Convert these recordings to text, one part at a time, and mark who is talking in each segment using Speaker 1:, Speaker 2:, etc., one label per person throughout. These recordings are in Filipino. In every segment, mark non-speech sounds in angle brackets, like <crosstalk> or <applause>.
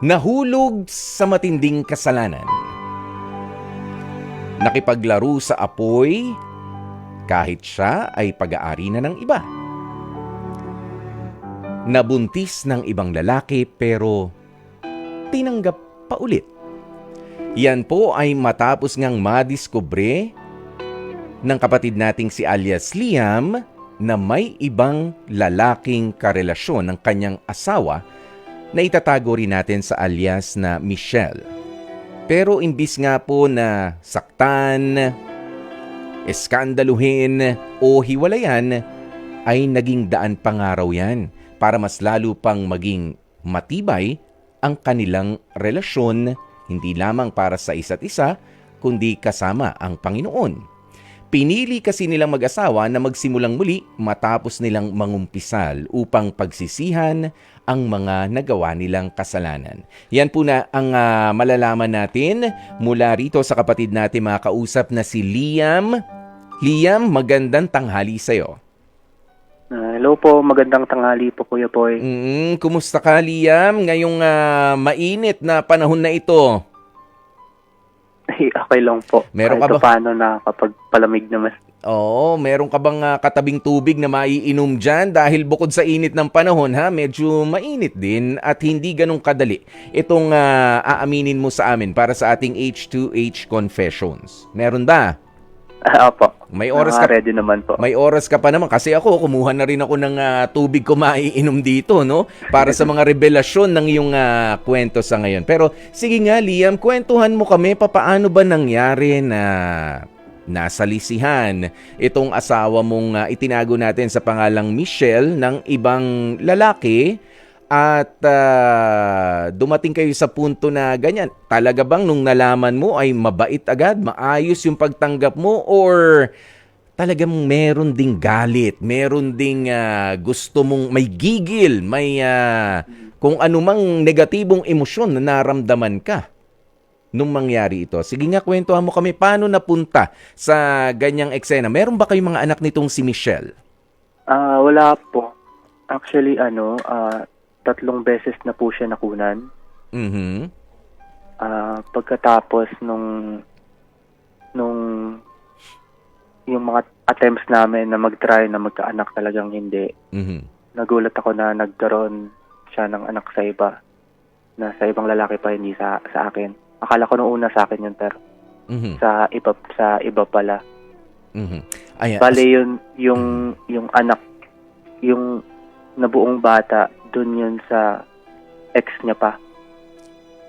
Speaker 1: Nahulog sa matinding kasalanan. Nakipaglaro sa apoy kahit siya ay pag-aari na ng iba. Nabuntis ng ibang lalaki pero tinanggap pa ulit. Yan po ay matapos ngang madiskubre ng kapatid nating si alias Liam na may ibang lalaking karelasyon ng kanyang asawa na itatago rin natin sa alias na Michelle. Pero imbis nga po na saktan, eskandaluhin o hiwalayan, ay naging daan pangaraw yan para mas lalo pang maging matibay ang kanilang relasyon hindi lamang para sa isa't isa, kundi kasama ang Panginoon. Pinili kasi nilang mag-asawa na magsimulang muli matapos nilang mangumpisal upang pagsisihan ang mga nagawa nilang kasalanan. Yan po na ang ah, malalaman natin mula rito sa kapatid natin mga kausap na si Liam. Liam, magandang tanghali sa'yo.
Speaker 2: Ah, hello po, magandang tanghali po Kuya Boy.
Speaker 1: Mm, kumusta ka Liam ngayong ah, mainit na panahon na ito? <laughs>
Speaker 2: okay lang po.
Speaker 1: Meron
Speaker 2: Kahit
Speaker 1: ka ba-
Speaker 2: paano na kapag palamig naman.
Speaker 1: Oo, meron ka bang ah, katabing tubig na maiinom dyan? Dahil bukod sa init ng panahon, ha, medyo mainit din at hindi ganong kadali itong ah, aaminin mo sa amin para sa ating H2H Confessions. Meron ba?
Speaker 2: Ah, <laughs> opo.
Speaker 1: May oras ka
Speaker 2: ready naman po.
Speaker 1: may oras ka pa naman kasi ako kumuha na rin ako ng ah, tubig ko maiinom dito no para sa mga revelasyon ng iyong ah, kwento sa ngayon. Pero sige nga Liam, kwentuhan mo kami papaano ba nangyari na nasalisihan itong asawa mong ah, itinago natin sa pangalang Michelle ng ibang lalaki at ah, dumating kayo sa punto na ganyan. Talaga bang nung nalaman mo ay mabait agad, maayos yung pagtanggap mo or talagang meron ding galit, meron ding ah, gusto mong may gigil, may ah, kung anumang negatibong emosyon na naramdaman ka nung mangyari ito. Sige nga, kwentuhan mo kami paano napunta sa ganyang eksena. Meron ba kayong mga anak nitong si Michelle?
Speaker 2: Ah, wala po. Actually, ano, ah, tatlong beses na po siya nakunan.
Speaker 1: Mhm.
Speaker 2: Ah, pagkatapos nung nung yung mga attempts namin na mag-try na magkaanak talagang hindi.
Speaker 1: Mhm.
Speaker 2: Nagulat ako na nagkaroon siya ng anak sa iba. Na sa ibang lalaki pa, hindi sa, sa akin. Akala ko nung una sa akin yun, pero
Speaker 1: Mhm.
Speaker 2: sa iba sa iba pala.
Speaker 1: Mhm. Ayan.
Speaker 2: Bale yun yung yung anak yung nabuong bata dun yun sa ex niya pa.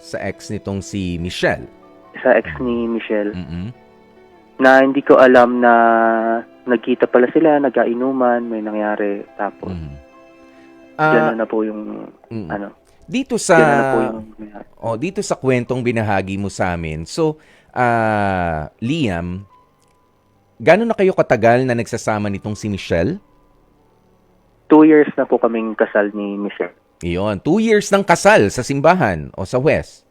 Speaker 1: sa ex nitong si Michelle.
Speaker 2: Sa ex ni Michelle
Speaker 1: Mhm.
Speaker 2: na hindi ko alam na nagkita pala sila, nagkainuman, may nangyari tapos
Speaker 1: Mhm.
Speaker 2: gano'n
Speaker 1: Ah,
Speaker 2: na po yung
Speaker 1: mm.
Speaker 2: ano,
Speaker 1: dito sa
Speaker 2: gano'n na po yung.
Speaker 1: Oh, dito sa kwentong binahagi mo sa amin. So, ah, Liam, gano'n na kayo katagal na nagsasama nitong si Michelle?
Speaker 2: Two years na po kaming kasal ni Michelle.
Speaker 1: Iyon, two years ng kasal sa simbahan o sa West.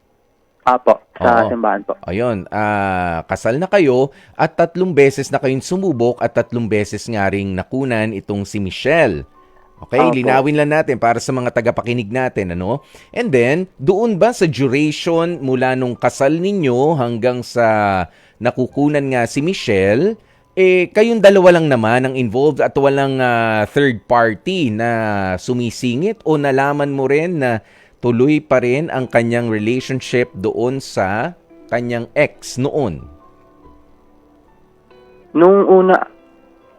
Speaker 2: Apo, sa
Speaker 1: Oo.
Speaker 2: simbahan po.
Speaker 1: Ayun, ah, kasal na kayo at tatlong beses na kayong sumubok at tatlong beses nga ring nakunan itong si Michelle. Okay,
Speaker 2: Opo.
Speaker 1: linawin lang natin para sa mga tagapakinig natin, ano? And then, doon ba sa duration mula nung kasal ninyo hanggang sa nakukunan nga si Michelle, eh, kayong dalawa lang naman ang involved at walang ah, third party na sumisingit o nalaman mo rin na tuloy pa rin ang kanyang relationship doon sa kanyang ex noon.
Speaker 2: Nung una,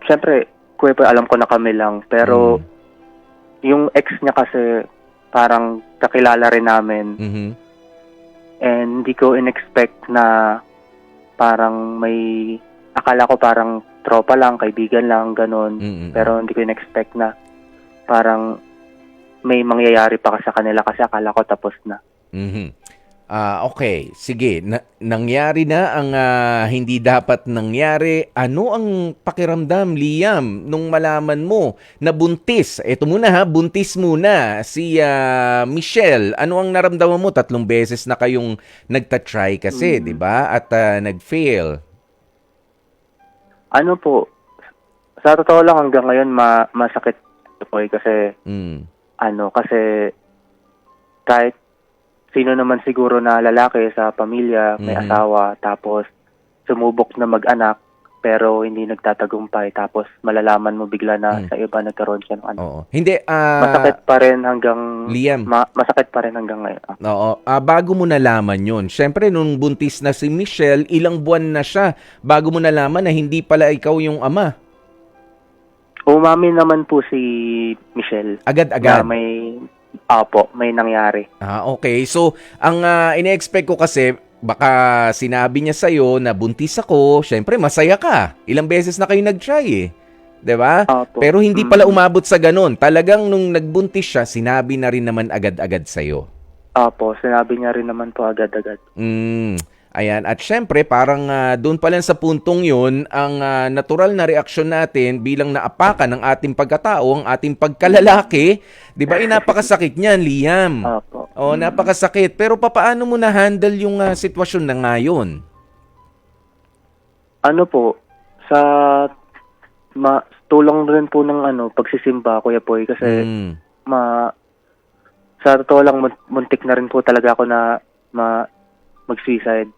Speaker 2: syempre, kuya pa, alam ko na kami lang, pero
Speaker 1: Mm.
Speaker 2: yung ex niya kasi parang kakilala rin namin
Speaker 1: Mhm.
Speaker 2: and hindi ko in-expect na parang may akala ko parang tropa lang, kaibigan lang, ganun.
Speaker 1: Mm-mm.
Speaker 2: Pero hindi ko in-expect na parang may mangyayari pa sa kanila kasi akala ko tapos na.
Speaker 1: Mhm. Ah, okay. Sige, na- nangyari na ang ah, hindi dapat nangyari. Ano ang pakiramdam, Liam, nung malaman mo na buntis? Ito muna ha, buntis muna si ah, Michelle. Ano ang naramdaman mo? Tatlong beses na kayong nagta-try kasi,
Speaker 2: Mm.
Speaker 1: 'di ba? At ah, nag-fail.
Speaker 2: Ano po, sa totoo lang hanggang ngayon ma masakit po eh, kasi
Speaker 1: Mm.
Speaker 2: ano kasi kahit sino naman siguro na lalaki sa pamilya, may
Speaker 1: Mhm.
Speaker 2: asawa, tapos sumubok na mag-anak, pero hindi nagtatagumpay, tapos malalaman mo bigla na
Speaker 1: Mm.
Speaker 2: sa iba nagkaroon siya ng anak.
Speaker 1: Oo. Hindi, ah,
Speaker 2: Masakit pa rin hanggang
Speaker 1: Liam,
Speaker 2: ma- masakit pa rin hanggang ngayon. Ah,
Speaker 1: Oo. Ah, bago mo nalaman yon, syempre nung buntis na si Michelle, ilang buwan na siya bago mo nalaman na hindi pala ikaw yung ama.
Speaker 2: Umamin naman po si Michelle
Speaker 1: Agad-agad.
Speaker 2: na may Apo, may nangyari.
Speaker 1: Ah, okay. So, ang ah, ine-expect ko kasi, baka sinabi niya sa'yo na buntis ako, syempre masaya ka. Ilang beses na kayo nag-try eh. 'Di ba? Pero hindi
Speaker 2: Mm.
Speaker 1: pala umabot sa ganun. Talagang nung nagbuntis siya, sinabi na rin naman agad-agad sa'yo.
Speaker 2: Apo, sinabi niya rin naman po agad-agad.
Speaker 1: Mm, ayan. At syempre, parang ah, doon pa lang sa puntong yun, ang ah, natural na reaksyon natin bilang naapakan ng ating pagkatao, ang ating pagkalalaki, di ba, eh, napakasakit niyan, Liam.
Speaker 2: Apo.
Speaker 1: Oh, napakasakit. Pero papaano mo na-handle yung ah, sitwasyon na ngayon?
Speaker 2: Ano po, sa ma, tulong rin po ng ano, pagsisimba, Kuya Poy, kasi
Speaker 1: Mm,
Speaker 2: ma, sa totoo lang, mun- muntik na rin po talaga ako na ma, mag-suicide,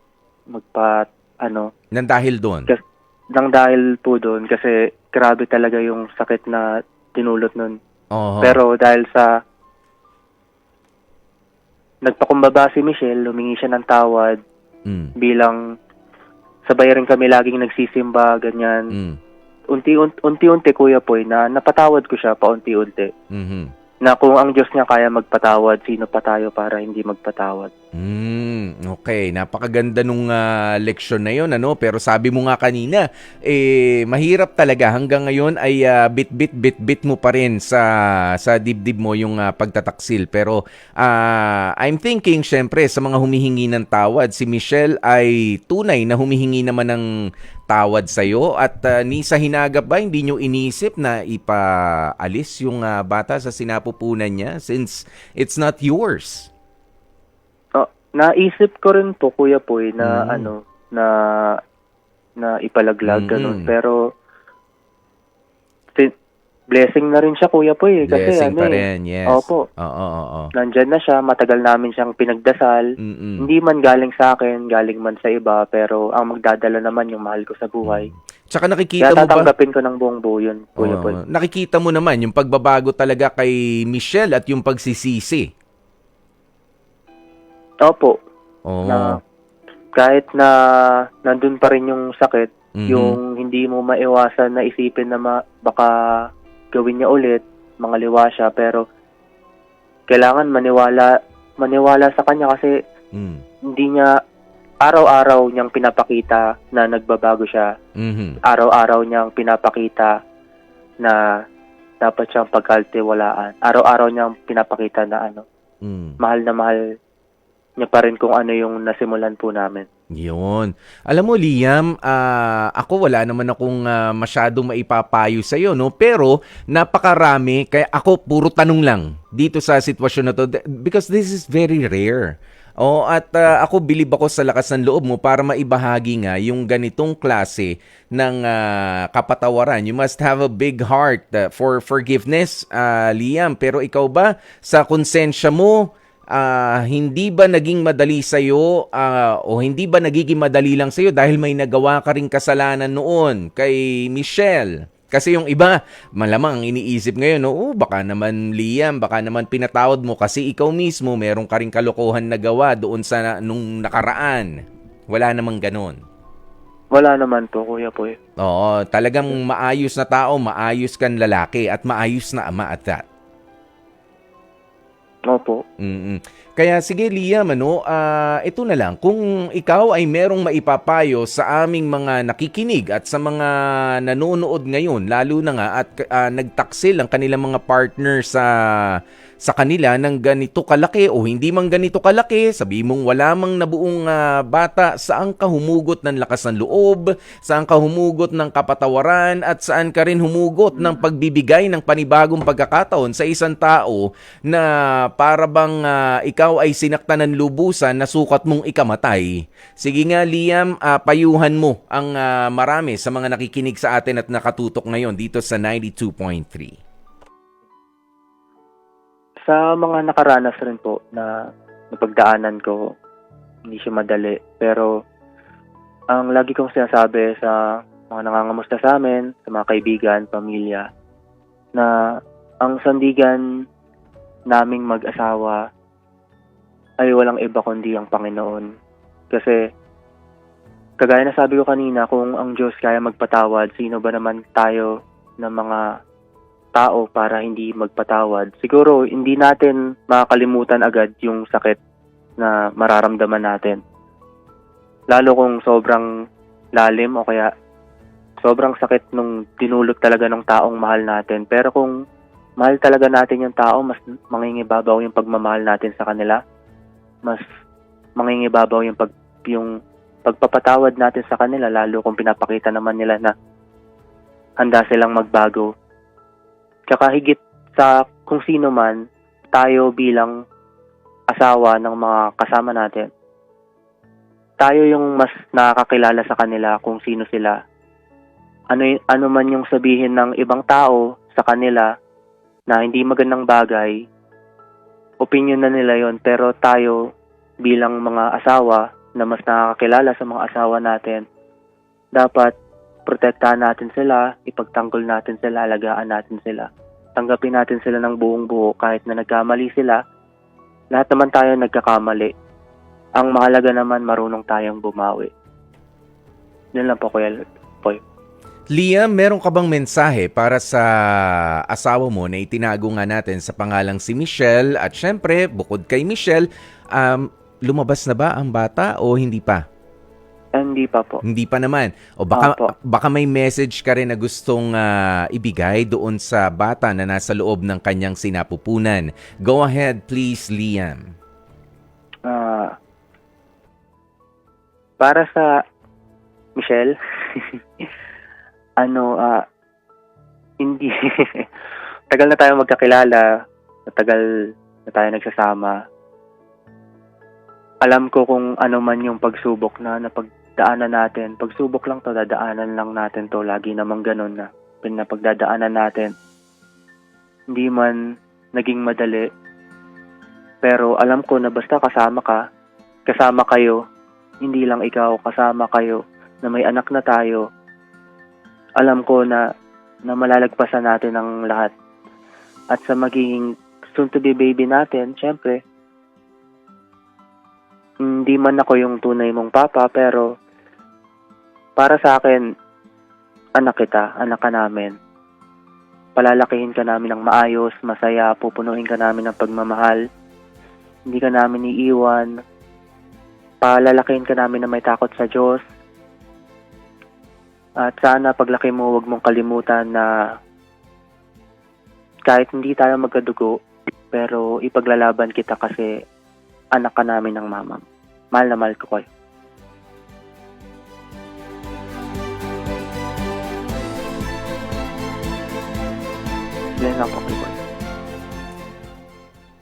Speaker 2: magpa, ano,
Speaker 1: nang dahil doon.
Speaker 2: nang dahil po doon, kasi grabe talaga yung sakit na tinulot nun.
Speaker 1: Oo.
Speaker 2: Pero dahil sa nagpakumbaba si Michelle, lumingi siya ng tawad
Speaker 1: Mm,
Speaker 2: bilang sabay rin kami laging nagsisimba, ganyan.
Speaker 1: mm,
Speaker 2: Unti-unti, unti-unti Kuya Poy, na napatawad ko siya paunti-unti.
Speaker 1: mhm.
Speaker 2: Na kung ang Diyos niya kaya magpatawad, sino pa tayo para hindi magpatawad?
Speaker 1: Mm, okay, napakaganda nung ah, leksyon na 'yon ano, pero sabi mo nga kanina, eh mahirap talaga hanggang ngayon ay ah, bit-bit bit-bit mo pa rin sa sa dibdib mo yung ah, pagtataksil. Pero ah, I'm thinking syempre sa mga humihingi ng tawad, si Michelle ay tunay na humihingi naman ng tawad sa iyo at ah, ni sa hinagap ba hindi nyo inisip na ipaalis yung ah, bata sa sinapupunan niya since it's not yours.
Speaker 2: Oh, naisip ko rin po Kuya Poy na
Speaker 1: Mm.
Speaker 2: ano, na na ipalaglag
Speaker 1: Mm-mm.
Speaker 2: ganun. Pero blessing na rin siya Kuya Poy eh, kasi
Speaker 1: Blessing
Speaker 2: ano
Speaker 1: pa
Speaker 2: eh,
Speaker 1: rin, yes.
Speaker 2: Opo.
Speaker 1: Oo, oo, oo.
Speaker 2: nandyan na siya, matagal namin siyang pinagdasal.
Speaker 1: Mm-mm.
Speaker 2: Hindi man galing sa akin, galing man sa iba, pero ang magdadala naman yung mahal ko sa buhay.
Speaker 1: Tsaka
Speaker 2: Kaya
Speaker 1: nakikita mo ba?
Speaker 2: tatanggapin ko ng buong buo yun, Kuya
Speaker 1: Oo,
Speaker 2: Paul.
Speaker 1: nakikita mo naman yung pagbabago talaga kay Michelle at yung pagsisisi.
Speaker 2: Opo,
Speaker 1: Oo.
Speaker 2: na kahit na nandun pa rin yung sakit,
Speaker 1: Mhm.
Speaker 2: yung hindi mo maiwasan na isipin na ma- baka gawin niya ulit, mga liwa siya, pero kailangan maniwala maniwala sa kanya kasi
Speaker 1: Mm.
Speaker 2: hindi niya araw-araw niyang pinapakita na nagbabago siya.
Speaker 1: Mhm.
Speaker 2: Araw-araw niyang pinapakita na dapat siyang pagkaltiwalaan. Araw-araw niyang pinapakita na ano,
Speaker 1: Mm.
Speaker 2: mahal na mahal niya pa rin kung ano yung nasimulan po namin.
Speaker 1: Yun. Alam mo, Liam, ah, ako wala naman akong ah, masyadong maipapayo sa iyo, no? Pero napakarami, kaya ako puro tanong lang dito sa sitwasyon na to because this is very rare. Oh, at ah, ako bilib ako sa lakas ng loob mo para maibahagi nga yung ganitong klase ng ah, kapatawaran. You must have a big heart ah, for forgiveness, ah, Liam. Pero ikaw ba sa konsensya mo, ah, hindi ba naging madali sa iyo o hindi ba nagiging madali lang sa iyo dahil may nagawa ka ring kasalanan noon kay Michelle? Kasi yung iba, malamang ang iniisip ngayon, no, oh, baka naman Liam, baka naman pinatawad mo kasi ikaw mismo meron ka ring kalokohan na gawa doon sa nung nakaraan. Wala namang ganon.
Speaker 2: Wala naman po, Kuya Poy.
Speaker 1: Oo, talagang maayos na tao, maayos kang lalaki at maayos na ama at that.
Speaker 2: Opo.
Speaker 1: mm Kaya sige Liam, ano, ah, ito na lang. Kung ikaw ay merong maipapayo sa aming mga nakikinig at sa mga nanonood ngayon, lalo na nga at ah, nagtaksil ang kanilang mga partner sa sa kanila ng ganito kalaki o hindi man ganito kalaki, sabi mong wala mang nabuong ah, bata, saan ka humugot ng lakas ng loob, saan ka humugot ng kapatawaran at saan ka rin humugot ng pagbibigay ng panibagong pagkakataon sa isang tao na para bang ah, ikaw ay sinaktan ng lubusan na sukat mong ikamatay. Sige nga Liam, ah, payuhan mo ang ah, marami sa mga nakikinig sa atin at nakatutok ngayon dito sa 92.3.
Speaker 2: Sa mga nakaranas rin po na napagdaanan ko, hindi siya madali. Pero, ang lagi kong sinasabi sa mga nangangamusta sa amin, sa mga kaibigan, pamilya, na ang sandigan naming mag-asawa ay walang iba kundi ang Panginoon. Kasi, kagaya na sabi ko kanina, kung ang Diyos kaya magpatawad, sino ba naman tayo ng mga tao para hindi magpatawad? Siguro, hindi natin makakalimutan agad yung sakit na mararamdaman natin. Lalo kung sobrang lalim o kaya sobrang sakit nung dinulot talaga ng taong mahal natin. Pero kung mahal talaga natin yung tao, mas mangingibabaw yung pagmamahal natin sa kanila. Mas mangingibabaw yung pag yung pagpapatawad natin sa kanila lalo kung pinapakita naman nila na handa silang magbago. Tsaka higit sa kung sino man, tayo bilang asawa ng mga kasama natin, tayo yung mas nakakakilala sa kanila kung sino sila. Ano, ano man yung sabihin ng ibang tao sa kanila na hindi magandang bagay, opinion na nila yon pero tayo bilang mga asawa na mas nakakakilala sa mga asawa natin, dapat protektahan natin sila, ipagtanggol natin sila, alagaan natin sila. Tanggapin natin sila ng buong buo kahit na nagkamali sila. Lahat naman tayo nagkakamali. Ang mahalaga naman marunong tayong bumawi. Yun lang po, Kuya Poy.
Speaker 1: Liam, meron ka bang mensahe para sa asawa mo na itinago nga natin sa pangalang si Michelle at syempre, bukod kay Michelle, um, lumabas na ba ang bata o hindi pa?
Speaker 2: Hindi pa po.
Speaker 1: Hindi pa naman. O baka,
Speaker 2: Opo.
Speaker 1: baka may message ka rin na gustong ah, ibigay doon sa bata na nasa loob ng kanyang sinapupunan. Go ahead please, Liam.
Speaker 2: Ah, para sa Michelle, <laughs> ano, ah, hindi, <laughs> tagal na tayo magkakilala, matagal na tayo nagsasama. Alam ko kung ano man yung pagsubok na napagdaanan natin. Pagsubok lang to, dadaanan lang natin to. Lagi namang ganun na pinapagdadaanan natin. Hindi man naging madali. Pero alam ko na basta kasama ka, kasama kayo, hindi lang ikaw, kasama kayo, na may anak na tayo, alam ko na, na malalagpasan natin ang lahat. At sa magiging soon-to-be baby natin, syempre, hindi man ako yung tunay mong papa, pero para sa akin, anak kita, anak ka namin. Palalakihin ka namin ng maayos, masaya, pupunuin ka namin ng pagmamahal. Hindi ka namin iiwan. Palalakihin ka namin na may takot sa Diyos. At sana paglaki mo, wag mong kalimutan na kahit hindi tayo magkadugo, pero ipaglalaban kita kasi anak ka namin ng mama. Mahal na mahal ko kayo. Yan lang po, Kikoy.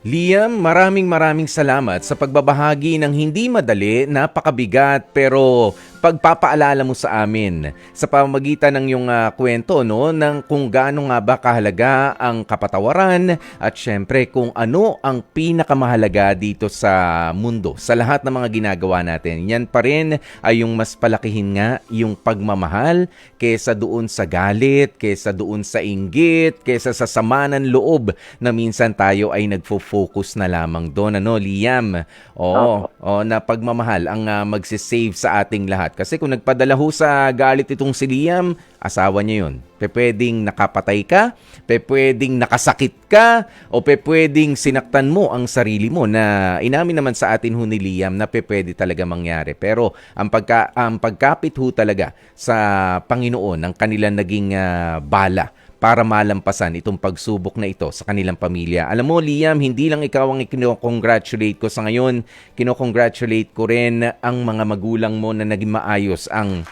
Speaker 1: Liam, maraming maraming salamat sa pagbabahagi ng hindi madali, napakabigat pero pagpapaalala mo sa amin sa pamamagitan ng iyong ah, kwento no ng kung gaano nga ba kahalaga ang kapatawaran at syempre kung ano ang pinakamahalaga dito sa mundo sa lahat ng mga ginagawa natin. Yan pa rin ay yung mas palakihin nga yung pagmamahal kesa doon sa galit, kesa doon sa inggit, kesa sa sama ng loob na minsan tayo ay nagfo-focus na lamang doon. Ano, Liam? Oo, oo na pagmamahal ang uh, magsisave sa ating lahat. Kasi kung nagpadala ho sa galit itong si Liam, asawa niya yun. Pwedeng nakapatay ka, pwedeng nakasakit ka, o pwedeng sinaktan mo ang sarili mo na inamin naman sa atin ho ni Liam na pwede talaga mangyari. Pero ang, pagka, ang pagkapit ho talaga sa Panginoon ng kanilang naging ah, bala para malampasan itong pagsubok na ito sa kanilang pamilya. Alam mo, Liam, hindi lang ikaw ang kinocongratulate ko sa ngayon. Kinocongratulate ko rin ang mga magulang mo na naging maayos ang,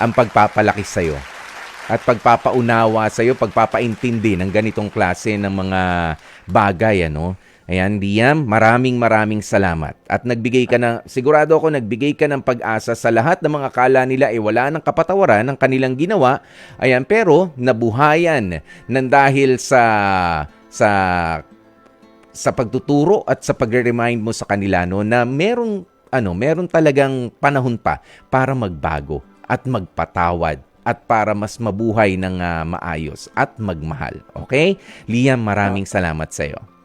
Speaker 1: ang pagpapalaki sa'yo. At pagpapaunawa sa'yo, pagpapaintindi ng ganitong klase ng mga bagay, ano? Ayan, Liam, maraming maraming salamat. At nagbigay ka ng, sigurado ako nagbigay ka ng pag-asa sa lahat ng mga kala nila ay wala ng kapatawaran ng kanilang ginawa. Ayan, pero nabuhayan ng dahil sa sa sa pagtuturo at sa pagre-remind mo sa kanila no na merong ano, meron talagang panahon pa para magbago at magpatawad at para mas mabuhay ng ah, maayos at magmahal. Okay? Liam, maraming salamat sa iyo.